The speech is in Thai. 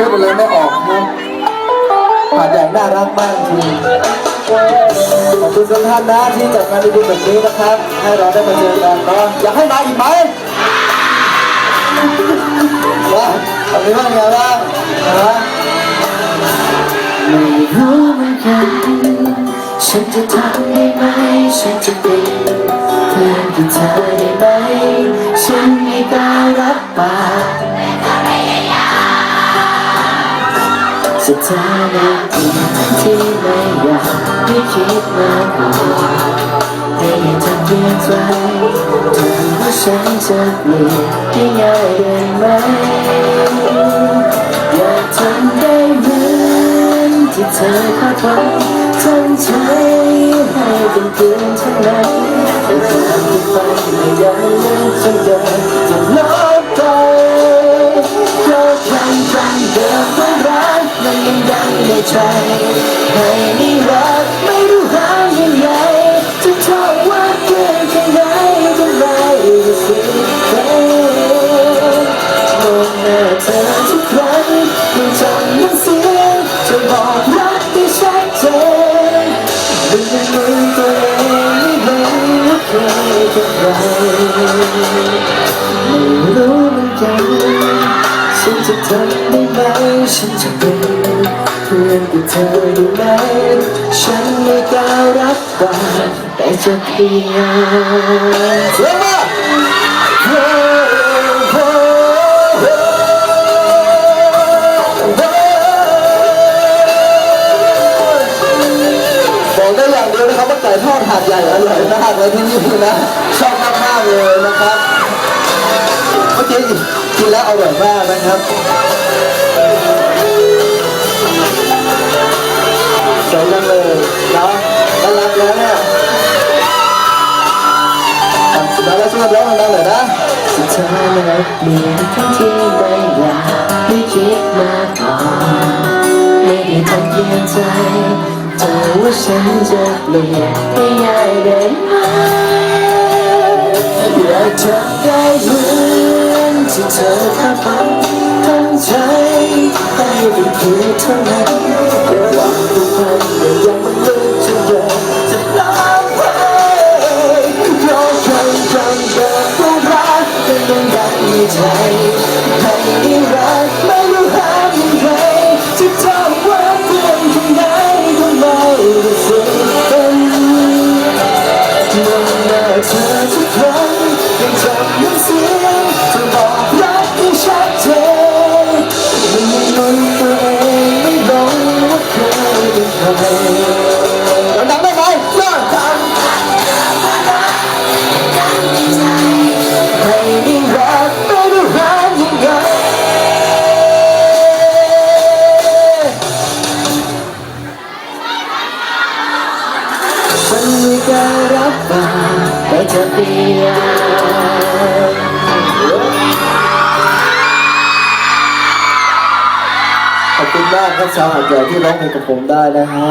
พูดอะไรไม่ออกครับหาดใหญ่น่ารักมากจริงขอบคุณทุกท่านนะที่จัดงานดีๆแบบนี้นะครับ ให้เราได้มาเจอกันเนาะอยากให้มาอีกไหมว่าทำนี้บ้างไงบ้างนะไม่รู้เหมือนกันฉันจะทำได้ไหมฉันจะเป็นเพื่อนกับเธอได้ไหมฉันไม่กล้ารับปาก สุดท้ายแล้วที่ไม่อยากไม่คิดมาก่อนให้เธอเปลี่ยนใจเธอว่าฉันจะเปลี่ยนได้ง่ายได้ไหมอยากทำได้เหมือนที่เธอคาดหวังทั้งใจให้เป็นเพื่อนทั้งนั้นแต่เธอที่ฝันไม่ยังเลิกฉันเดินจะลบไปเดิมของรักมันยังดัง ในใจให้นี่รักไม่รู้หายังไงจะทอว่าเกินแค่ไหนก็ไม่รู้สึกเองมองหน้าเธอทุกครั้งยังจำน้ำเสียงจะบอกรักที่ชัดเจนดึงมือตัวเองไม่รู้ว่าเคยกับใครไม่รู้เหมือนกันฉันจะทำได้ไหมฉันจะเป็น พื่อนกับเธอได้ไหมฉันไม่กล้ารับปากแต่จะพยายามเสียงมาบอกได้อย่างเดียวนะครับว่าไก่ทอดหาดใหญ่อร่อยมากเลยที่นี่นะชอบมากๆเลยนะครับเมื่อกี้กินแล้วอร่อยมากนะครับ สุดท้าแล้วช่วยร้องดังๆหน่อยนะสุดท้ายแล้วเปลี่ยนทั้งที่ไม่อยากไม่คิดมาก่อนไม่ได้ทันเพียงใจเธอว่าฉันจะเปลี่ยนให้ง่ายได้ไหมอยากจะได้เหมือนที่เธอคาดหวังทั้งใจให้เป็นเพียงเท่านั้นหวังทุกวันยังยังมัน ใจให้ได้รัก นไม่กล้ารับปากแต่จะพยายนขอบคุณมากครับชาวหาดใหญ่ที่ร้องเพลงกับผมได้นะฮะ